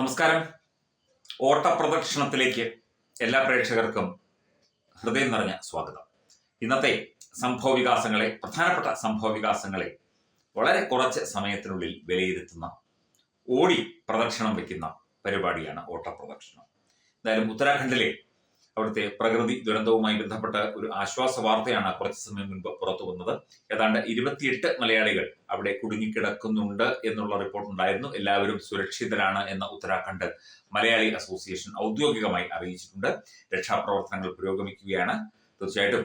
നമസ്കാരം. ഓട്ടപ്രദക്ഷിണത്തിലേക്ക് എല്ലാ പ്രേക്ഷകർക്കും ഹൃദയം നിറഞ്ഞ സ്വാഗതം. ഇന്നത്തെ സംഭവ വികാസങ്ങളെ പ്രധാനപ്പെട്ട സംഭവ വികാസങ്ങളെ വളരെ കുറച്ച് സമയത്തിനുള്ളിൽ വിലയിരുത്തുന്ന ഓടി പ്രദക്ഷിണം വയ്ക്കുന്ന പരിപാടിയാണ് ഓട്ടപ്രദക്ഷിണം. എന്തായാലും ഉത്തരാഖണ്ഡിലെ അവിടുത്തെ പ്രകൃതി ദുരന്തവുമായി ബന്ധപ്പെട്ട ഒരു ആശ്വാസ വാർത്തയാണ് കുറച്ച് സമയം മുൻപ് പുറത്തു വന്നത്. ഏതാണ്ട് ഇരുപത്തിയെട്ട് മലയാളികൾ അവിടെ കുടുങ്ങിക്കിടക്കുന്നുണ്ട് എന്നുള്ള റിപ്പോർട്ട് ഉണ്ടായിരുന്നു. എല്ലാവരും സുരക്ഷിതരാണ് എന്ന ഉത്തരാഖണ്ഡ് മലയാളി അസോസിയേഷൻ ഔദ്യോഗികമായി അറിയിച്ചിട്ടുണ്ട്. രക്ഷാപ്രവർത്തനങ്ങൾ പുരോഗമിക്കുകയാണ്. തീർച്ചയായിട്ടും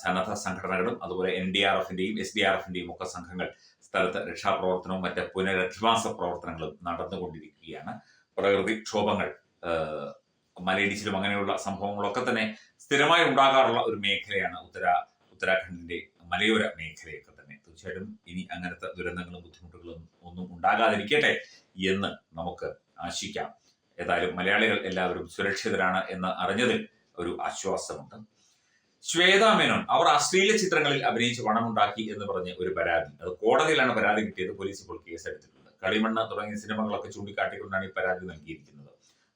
സന്നദ്ധ സംഘടനകളും അതുപോലെ എൻ ഡി ആർ എഫിന്റെയും എസ് ഡി ആർ എഫിന്റെയും ഒക്കെ സംഘങ്ങൾ സ്ഥലത്ത് രക്ഷാപ്രവർത്തനവും മറ്റ് പുനരധിവാസ പ്രവർത്തനങ്ങളും നടന്നുകൊണ്ടിരിക്കുകയാണ്. പ്രകൃതിക്ഷോഭങ്ങൾ മലയിടിച്ചിലും അങ്ങനെയുള്ള സംഭവങ്ങളൊക്കെ തന്നെ സ്ഥിരമായി ഉണ്ടാകാറുള്ള ഒരു മേഖലയാണ് ഉത്തര ഉത്തരാഖണ്ഡിന്റെ മലയോര മേഖലയൊക്കെ തന്നെ. തീർച്ചയായിട്ടും ഇനി അങ്ങനത്തെ ദുരന്തങ്ങളും ബുദ്ധിമുട്ടുകളും ഒന്നും ഉണ്ടാകാതിരിക്കട്ടെ എന്ന് നമുക്ക് ആശിക്കാം. ഏതായാലും മലയാളികൾ എല്ലാവരും സുരക്ഷിതരാണ് എന്ന് അറിഞ്ഞതിൽ ഒരു ആശ്വാസമുണ്ട്. ശ്വേത മേനോൻ അവർ അശ്ലീല ചിത്രങ്ങളിൽ അഭിനയിച്ച് പണമുണ്ടാക്കി എന്ന് പറഞ്ഞ് ഒരു പരാതി. അത് കോടതിയിലാണ് പരാതി കിട്ടിയത് പോലീസ് ഇപ്പോൾ കേസെടുത്തിട്ടുണ്ട്. കളിമണ്ണ് തുടങ്ങിയ സിനിമകളൊക്കെ ചൂണ്ടിക്കാട്ടിക്കൊണ്ടാണ് ഈ പരാതി നൽകിയിരിക്കുന്നത്.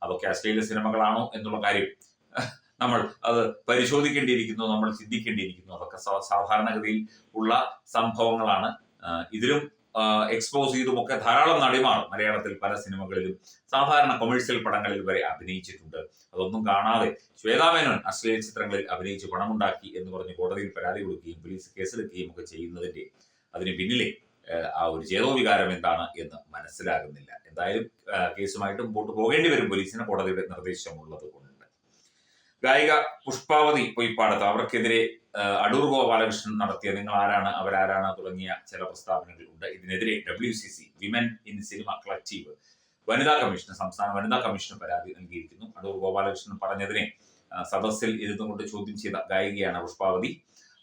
അതൊക്കെ അശ്ലീല സിനിമകളാണോ എന്നുള്ള കാര്യം. നമ്മൾ അത് പരിശോധിക്കേണ്ടിയിരിക്കുന്നു നമ്മൾ ചിന്തിക്കേണ്ടിയിരിക്കുന്നു. അതൊക്കെ സാധാരണഗതിയിൽ ഉള്ള സംഭവങ്ങളാണ്. ഇതിലും എക്സ്പോസ് ചെയ്തുമൊക്കെ ധാരാളം നടിമാർ മലയാളത്തിൽ പല സിനിമകളിലും സാധാരണ കൊമേഴ്സ്യൽ പടങ്ങളിൽ വരെ അഭിനയിച്ചിട്ടുണ്ട്. അതൊന്നും കാണാതെ ശ്വേതാമേനോൻ അശ്ലീല ചിത്രങ്ങളിൽ അഭിനയിച്ച് പണമുണ്ടാക്കി എന്ന് പറഞ്ഞ് കോടതിയിൽ പരാതി കൊടുക്കുകയും പോലീസ് കേസെടുക്കുകയും ഒക്കെ ചെയ്യുന്നതിന്റെ അതിന് പിന്നിലെ ആ ഒരു ചേതോവികാരം എന്താണ് എന്ന് മനസ്സിലാകുന്നില്ല. എന്തായാലും കേസുമായിട്ട് മുമ്പോട്ട് പോകേണ്ടി വരും. പോലീസിന് കോടതിയുടെ നിർദ്ദേശമുള്ളത് കൊണ്ട്. ഗായിക പുഷ്പാവതി പൊയ്പാടത്ത് അവർക്കെതിരെ അടൂർ ഗോപാലകൃഷ്ണൻ നടത്തിയ നിങ്ങൾ ആരാണ് അവരാരാണ് തുടങ്ങിയ ചില പ്രസ്താവനകൾ ഉണ്ട് ഇതിനെതിരെ W C C women in cinema collective വനിതാ കമ്മീഷൻ സംസ്ഥാന വനിതാ കമ്മീഷന് പരാതി നൽകിയിരിക്കുന്നു. അടൂർ ഗോപാലകൃഷ്ണൻ പറഞ്ഞതിനെ സദസ്സിൽ ഇരുന്നു കൊണ്ട് ചോദ്യം ചെയ്ത ഗായികയാണ് പുഷ്പാവതി.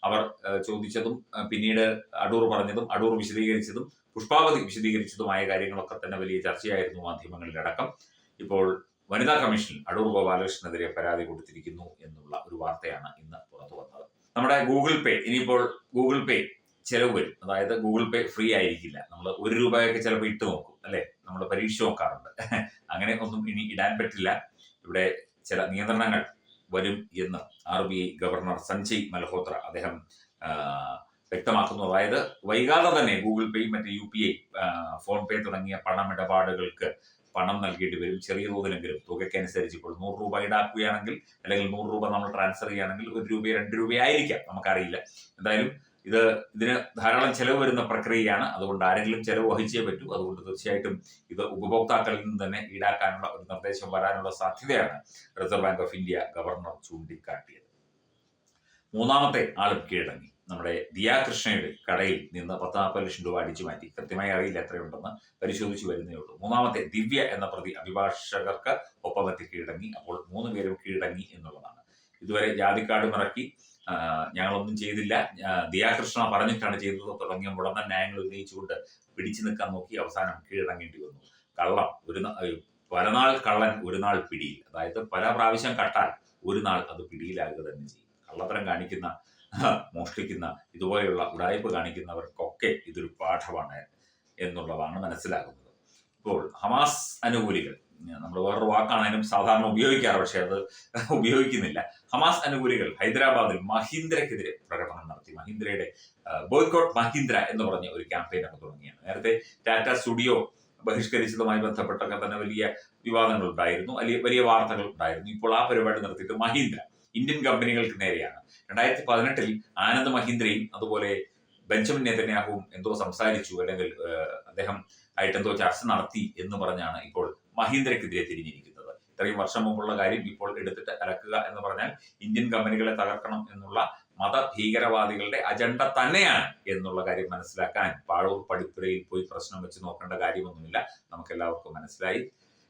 അവർ ചോദിച്ചതും പിന്നീട് അടൂർ പറഞ്ഞതും അടൂർ വിശദീകരിച്ചതും പുഷ്പാവതി വിശദീകരിച്ചതുമായ കാര്യങ്ങളൊക്കെ തന്നെ വലിയ ചർച്ചയായിരുന്നു മാധ്യമങ്ങളിലടക്കം. ഇപ്പോൾ വനിതാ കമ്മീഷൻ അടൂർ ഗോപാലകൃഷ്ണനെതിരെ പരാതി കൊടുത്തിരിക്കുന്നു എന്നുള്ള ഒരു വാർത്തയാണ് ഇന്ന് പുറത്തു വന്നത്. നമ്മുടെ ഗൂഗിൾ പേ ഇനിയിപ്പോൾ ഗൂഗിൾ പേ ചെലവ് വരും. അതായത് ഗൂഗിൾ പേ ഫ്രീ ആയിരിക്കില്ല. നമ്മൾ ഒരു രൂപയൊക്കെ ചിലപ്പോൾ ഇട്ട് നോക്കും അല്ലെ? നമ്മൾ പരീക്ഷ നോക്കാറുണ്ട്. അങ്ങനെ ഒന്നും ഇനി ഇടാൻ പറ്റില്ല. ഇവിടെ ചില നിയന്ത്രണങ്ങൾ വരും എന്ന് R B I governor Sanjay Malhotra അദ്ദേഹം വ്യക്തമാക്കുന്നു. അതായത് വൈകാതെ തന്നെ ഗൂഗിൾ പേയും മറ്റ് U P I PhonePe തുടങ്ങിയ പണമിടപാടുകൾക്ക് പണം നൽകേണ്ടി വരും. ചെറിയ തോതിലെങ്കിലും തുകയ്ക്കനുസരിച്ച് ഇപ്പോൾ നൂറ് രൂപ ഈടാക്കുകയാണെങ്കിൽ അല്ലെങ്കിൽ നൂറ് രൂപ നമ്മൾ ട്രാൻസ്ഫർ ചെയ്യുകയാണെങ്കിൽ ഒരു രൂപ രണ്ട് രൂപയായിരിക്കാം നമുക്കറിയില്ല. എന്തായാലും ഇത് ഇതിന് ധാരാളം ചെലവ് വരുന്ന പ്രക്രിയയാണ്. അതുകൊണ്ട് ആരെങ്കിലും ചെലവ് വഹിച്ചേ പറ്റൂ. അതുകൊണ്ട് തീർച്ചയായിട്ടും ഇത് ഉപഭോക്താക്കളിൽ നിന്ന് തന്നെ ഈടാക്കാനുള്ള ഒരു നിർദ്ദേശം വരാനുള്ള സാധ്യതയാണ് Reserve Bank of India governor ചൂണ്ടിക്കാട്ടിയത്. മൂന്നാമത്തെ ആളും കീഴടങ്ങി. നമ്മുടെ ദിയാകൃഷ്ണയുടെ കടയിൽ നിന്ന് പത്ത് നാൽപ്പത് ലക്ഷം രൂപ അടിച്ചു മാറ്റി. കൃത്യമായി അറിയില്ല എത്രയുണ്ടെന്ന് പരിശോധിച്ചു വരുന്നേ ഉള്ളൂ. മൂന്നാമത്തെ ദിവ്യ എന്ന പ്രതി അഭിഭാഷകർക്ക് ഒപ്പമെത്തി കീഴടങ്ങി. അപ്പോൾ മൂന്ന് പേരും കീഴടങ്ങി എന്നുള്ളതാണ്. ഇതുവരെ ജാതിക്കാർഡും ഇറക്കി. ഞങ്ങളൊന്നും ചെയ്തില്ല. ദിയാകൃഷ്ണ പറഞ്ഞിട്ടാണ് ചെയ്തത്. തുടങ്ങിയ മുടന്ന ന്യായങ്ങൾ ഉന്നയിച്ചുകൊണ്ട് പിടിച്ചു നിൽക്കാൻ നോക്കി അവസാനം കീഴടങ്ങേണ്ടി വന്നു. കള്ളം. ഒരു പലനാൾ പല നാൾ കള്ളൻ ഒരു നാൾ പിടിയിൽ. അതായത് പല പ്രാവശ്യം കട്ടാൽ ഒരു നാൾ അത് പിടിയിലാകുക തന്നെ ചെയ്യും. കള്ളത്തരം കാണിക്കുന്ന മോഷ്ടിക്കുന്ന ഇതുപോലെയുള്ള ഉടായ്പ കാണിക്കുന്നവർക്കൊക്കെ ഇതൊരു പാഠമാണ് എന്നുള്ളതാണ് മനസ്സിലാകുന്നത്. ഇപ്പോൾ ഹമാസ് അനുകൂലികൾ നമ്മൾ വേറൊരു വാക്കാണെങ്കിലും സാധാരണ ഉപയോഗിക്കാറ് പക്ഷെ അത് ഉപയോഗിക്കുന്നില്ല. ഹമാസ് അനുകൂലികൾ ഹൈദരാബാദിൽ മഹീന്ദ്രക്കെതിരെ പ്രകടനം നടത്തി. മഹീന്ദ്രയുടെ ബോയ്ക്കോട്ട് മഹീന്ദ്ര എന്ന് പറഞ്ഞ ഒരു ക്യാമ്പയിൻ ഒക്കെ തുടങ്ങിയാണ്. നേരത്തെ ടാറ്റ സ്റ്റുഡിയോ ബഹിഷ്കരിച്ചതുമായി ബന്ധപ്പെട്ടൊക്കെ തന്നെ വലിയ വിവാദങ്ങൾ ഉണ്ടായിരുന്നു വലിയ വലിയ വാർത്തകൾ ഉണ്ടായിരുന്നു. ഇപ്പോൾ ആ പരിപാടി നടത്തിയിട്ട് മഹീന്ദ്ര ഇന്ത്യൻ കമ്പനികൾക്ക് നേരെയാണ്. രണ്ടായിരത്തി പതിനെട്ടിൽ ആനന്ദ് മഹീന്ദ്രയും അതുപോലെ ബെഞ്ചമിൻ നെതന്യാഹുവും എന്തോ സംസാരിച്ചു അല്ലെങ്കിൽ അദ്ദേഹം ആയിട്ട് എന്തോ ചർച്ച നടത്തി എന്ന് പറഞ്ഞാണ് ഇപ്പോൾ മഹീന്ദ്രക്കെതിരെ തിരിഞ്ഞിരിക്കുന്നത്. ഇത്രയും വർഷം മുമ്പുള്ള കാര്യം ഇപ്പോൾ എടുത്തിട്ട് അലക്കുക എന്ന് പറഞ്ഞാൽ ഇന്ത്യൻ കമ്പനികളെ തകർക്കണം എന്നുള്ള മത ഭീകരവാദികളുടെ അജണ്ട തന്നെയാണ് എന്നുള്ള കാര്യം മനസ്സിലാക്കാൻ പാഴൂർ പടിപ്പുരയിൽ പോയി പ്രശ്നം വെച്ച് നോക്കേണ്ട കാര്യമൊന്നുമില്ല. നമുക്ക് എല്ലാവർക്കും മനസ്സിലായി.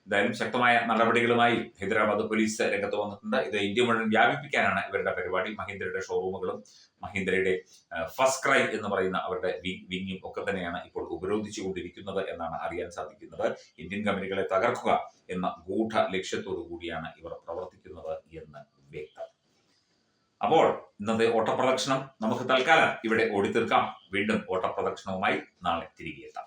എന്തായാലും ശക്തമായ നടപടികളുമായി ഹൈദരാബാദ് പോലീസ് രംഗത്ത് വന്നിട്ടുണ്ട്. ഇത് ഇന്ത്യ മുഴുവൻ വ്യാപിപ്പിക്കാനാണ് ഇവരുടെ പരിപാടി. മഹീന്ദ്രയുടെ ഷോറൂമുകളും മഹീന്ദ്രയുടെ ഫസ്റ്റ് ക്രൈ എന്ന് പറയുന്ന അവരുടെ വിങ്ങും ഒക്കെ തന്നെയാണ് ഇപ്പോൾ ഉപരോധിച്ചുകൊണ്ടിരിക്കുന്നത് എന്നാണ് അറിയാൻ സാധിക്കുന്നത്. ഇന്ത്യൻ കമ്പനികളെ തകർക്കുക എന്ന ഗൂഢ ലക്ഷ്യത്തോടു കൂടിയാണ് ഇവർ പ്രവർത്തിക്കുന്നത് എന്ന് വ്യക്തം. അപ്പോൾ ഇന്നത്തെ ഓട്ടപ്രദക്ഷിണം നമുക്ക് തൽക്കാലം ഇവിടെ ഓടിത്തീർക്കാം. വീണ്ടും ഓട്ടപ്രദക്ഷിണവുമായി നാളെ തിരികെ എത്താം.